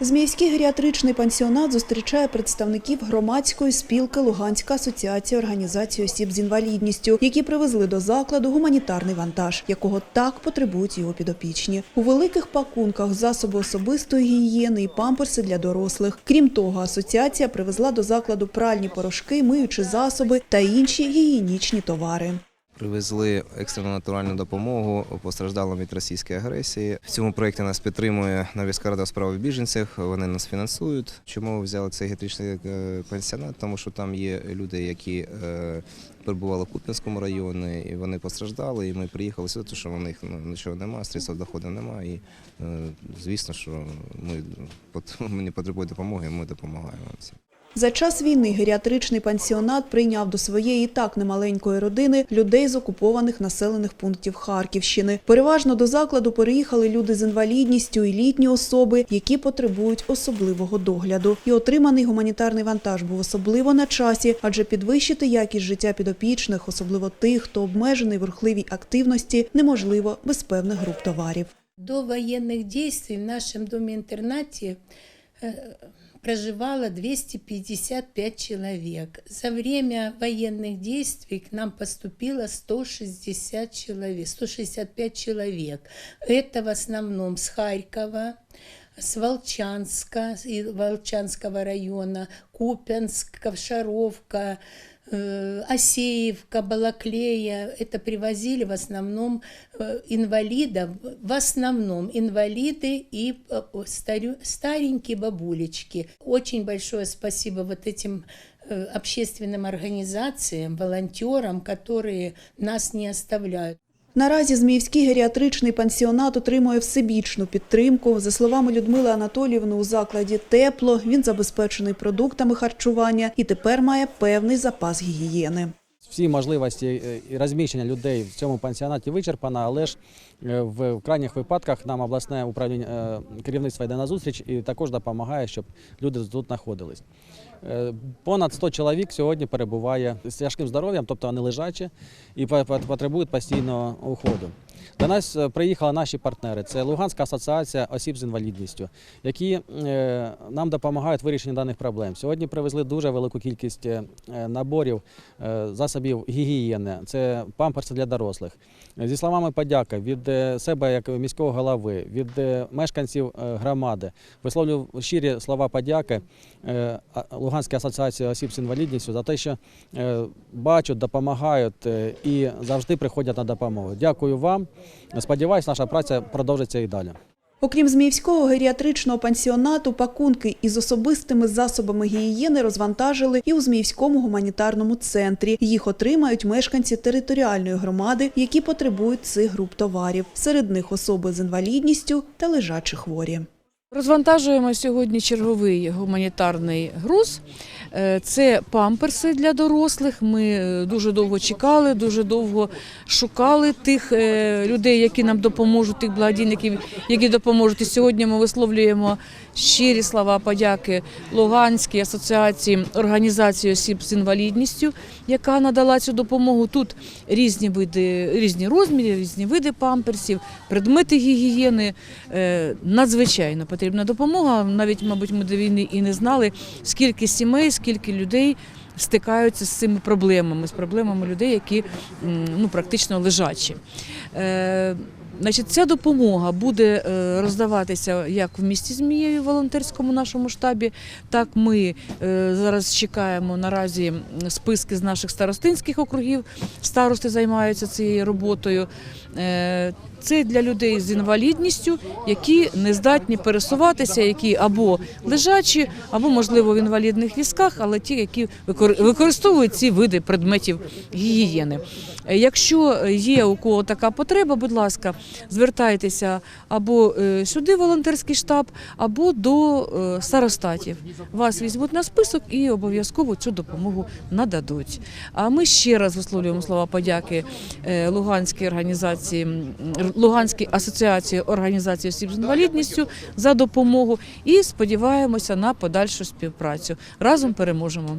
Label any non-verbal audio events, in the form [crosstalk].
Зміївський геріатричний пансіонат зустрічає представників громадської спілки Луганська асоціація організації осіб з інвалідністю, які привезли до закладу гуманітарний вантаж, якого так потребують його підопічні. У великих пакунках засоби особистої гігієни і памперси для дорослих. Крім того, асоціація привезла до закладу пральні порошки, миючі засоби та інші гігієнічні товари. Привезли екстрену натуральну допомогу постраждалим від російської агресії. В цьому проєкті нас підтримує Новіська рада у справах біженців. Вони нас фінансують. Чому взяли цей гетричний е, пансіонат? Тому що там є люди, які е, перебували в Куп'янському районі, і вони постраждали. І ми приїхали сюди, тому що у них ну, нічого немає, средств доходу немає. І е, звісно, що ми [laughs] мені потребує допомоги, і ми допомагаємо. За час війни геріатричний пансіонат прийняв до своєї так немаленької родини людей з окупованих населених пунктів Харківщини. Переважно до закладу переїхали люди з інвалідністю і літні особи, які потребують особливого догляду. І отриманий гуманітарний вантаж був особливо на часі, адже підвищити якість життя підопічних, особливо тих, хто обмежений в рухливій активності, неможливо без певних груп товарів. До военных действий в нашем доме-интернате э, проживало 255 человек. За время военных действий к нам поступило 160 человек, 165 человек. Это в основном с Харькова, с Волчанска, Волчанского района, Купянск, Ковшаровка, э, Осеевка, Балаклея. Это привозили в основном э, инвалидов, в основном инвалиды и э, старю- старенькие бабулечки. Очень большое спасибо вот этим э, общественным организациям, волонтерам, которые нас не оставляют. Наразі Зміївський геріатричний пансіонат отримує всебічну підтримку. За словами Людмили Анатоліївни, у закладі тепло, він забезпечений продуктами харчування і тепер має певний запас гігієни. Всі можливості е, розміщення людей в цьому пансіонаті вичерпано, але ж е, в крайніх випадках нам обласне управління е, керівництво йде на зустріч і також допомагає, щоб люди тут знаходились. Понад 100 чоловік сьогодні перебуває з тяжким здоров'ям, тобто вони лежачі і по- по- потребують постійного уходу. До нас е, приїхали наші партнери. Це Луганська асоціація осіб з інвалідністю, які е, нам допомагають в вирішенні даних проблем. Сьогодні привезли дуже велику кількість е, наборів засобів гігієни. Це памперси для дорослих. Зі словами подяки від себе, як міського голови, від мешканців громади, висловлюю щирі слова подяки Луганській асоціації осіб з інвалідністю за те, що бачать, допомагають і завжди приходять на допомогу. Дякую вам. Сподіваюсь, наша праця продовжиться і далі. Окрім Зміївського геріатричного пансіонату, пакунки із особистими засобами гігієни розвантажили і у Зміївському гуманітарному центрі. Їх отримають мешканці територіальної громади, які потребують цих груп товарів. Серед них особи з інвалідністю та лежачі хворі. Розвантажуємо сьогодні черговий гуманітарний груз. Е, Це памперси для дорослих. Ми е, дуже довго чекали, дуже довго шукали тих е, людей, які нам допоможуть, тих благодійників, які допоможуть. І сьогодні ми висловлюємо щирі слова подяки Луганській асоціації організації осіб з інвалідністю, яка надала цю допомогу. Тут різні види, різні розміри, різні види памперсів, предмети гігієни. Надзвичайно потрібна допомога. Навіть, мабуть, ми до війни і не знали, скільки сімей, скільки людей. Стикаються з цими проблемами, з проблемами людей, які ну, практично лежачі. Е, Значить, ця допомога буде е, роздаватися як в місті Змієві, в волонтерському нашому штабі, так ми е, зараз чекаємо наразі списки з наших старостинських округів. Старости займаються цією роботою. Це для людей з інвалідністю, які не здатні пересуватися, які або лежачі, або можливо в інвалідних візках, але ті, які використовують ці види предметів гігієни. Якщо є у кого така потреба, будь ласка, звертайтеся або е, сюди, волонтерський штаб, або до е, старостатів. Вас візьмуть на список і обов'язково цю допомогу нададуть. А ми ще раз висловлюємо слова подяки е, Луганській організації, Луганській асоціації організації осіб з інвалідністю за допомогу і сподіваємося на подальшу співпрацю. Разом переможемо.